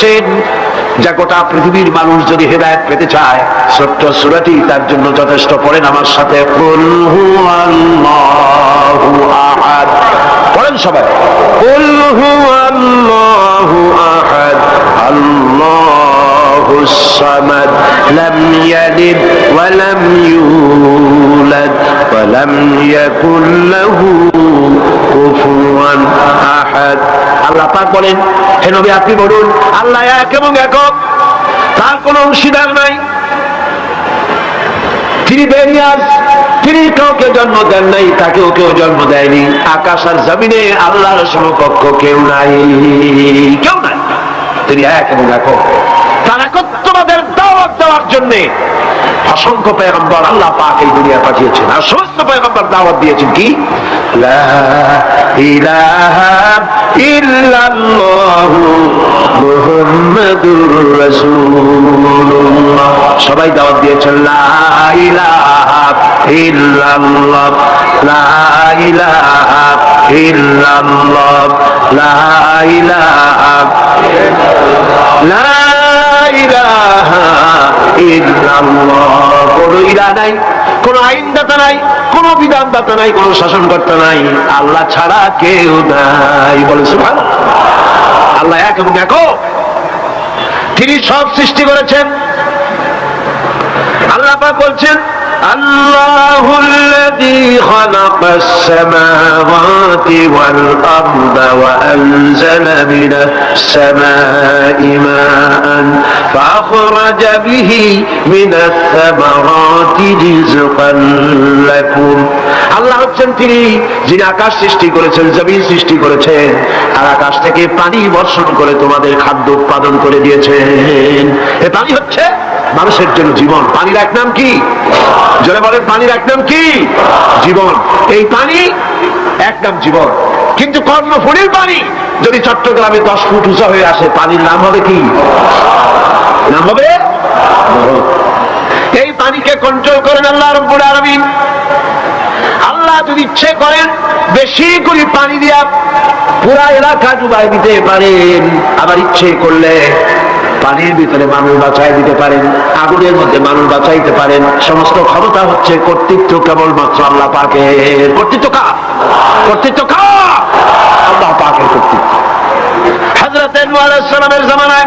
করেছেন যা গোটা পৃথিবীর মানুষ যদি হেদায়ত পেতে চায় ছোট্ট সুরাটি তার জন্য যথেষ্ট পড়েন আমার সাথে। পড়েন সবাই। কুল হুয়াল্লাহু আহাদ। আল্লাহুস সামাদ। লাম ইয়ালিদ ওয়া আল্লাহ পাক বলেন, হে নবী আপনি বলুন, আল্লাহ এক এবং একক, তার কোনো অংশীদার নাই। তিনি বেরিয়াস তিনি কাউকে জন্ম দেন নাই, তাকেও কেউ জন্ম দেয়নি। আকাশ আর জমিনে আল্লাহর সমকক্ষ কেউ নাই। কেউ নাই। তিনি এক এবং একক। তার একত্ববাদের দাওয়াত দেওয়ার জন্য অসংখ্য পেগম্বর আল্লাহ পাক এই দুনিয়া পাঠিয়েছেন। আর সমস্ত পেগম্বর দাওয়াত দিয়েছেন কি? সবাই দাওয়াত দিয়েছেন লা ইলাহা ইল্লাল্লাহ। কোন ইলা নাই কোন আইনদাতা নাই কোন বিধানদাতা নাই কোন শাসনকর্তা নাই আল্লাহ ছাড়া কেউ নাই বলে সুভান আল্লাহ এক এবং একক তিনি সব সৃষ্টি করেছেন আল্লাহ পাক বলছেন الله الذي خلق السماوات والأرض وأنزل من السماء ماء فأخرج به من الثمرات رزقا لكم আল্লাহ হচ্ছেন তিনি যিনি আকাশ সৃষ্টি করেছেন জমিন সৃষ্টি করেছেন আর আকাশ থেকে পানি বর্ষণ করে তোমাদের খাদ্য উৎপাদন করে দিয়েছেন এ পানি হচ্ছে মানুষের জন্য জীবন পানির এক নাম কি জলে বলেন পানির এক নাম কি জীবন এই পানি এক নাম জীবন কিন্তু কর্ণফুলির পানি যদি চট্টগ্রামে দশ ফুট উঁচা হয়ে আসে পানির নাম হবে কি নাম হবে? এই পানিকে কন্ট্রোল করেন আল্লাহ রব্বুল আলামিন। আল্লাহ যদি ইচ্ছে করেন বেশি করে পানি দিয়া পুরা এলাকা ডুবাই দিতে পারেন। আবার ইচ্ছে করলে পানির ভিতরে মানুষ বাঁচাই দিতে পারেন, আগুনের মধ্যে মানুষ বাঁচাইতে পারেন। সমস্ত ক্ষমতা হচ্ছে কর্তৃত্ব কেবলমাত্র আল্লাহ পাকের। কর্তৃত্ব কা কর্তৃত্ব কা আল্লাহ পাকের কর্তৃত্ব। হাজরত জামানায়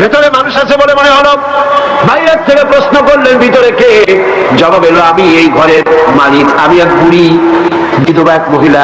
ভেতরে মানুষ আছে বলে মনে হলো। বাইরের থেকে প্রশ্ন করলেন, ভিতরে কে? জবাব এলো, আমি এই ঘরের মালিক, আমি এক বুড়ি, বিধবা এক মহিলা।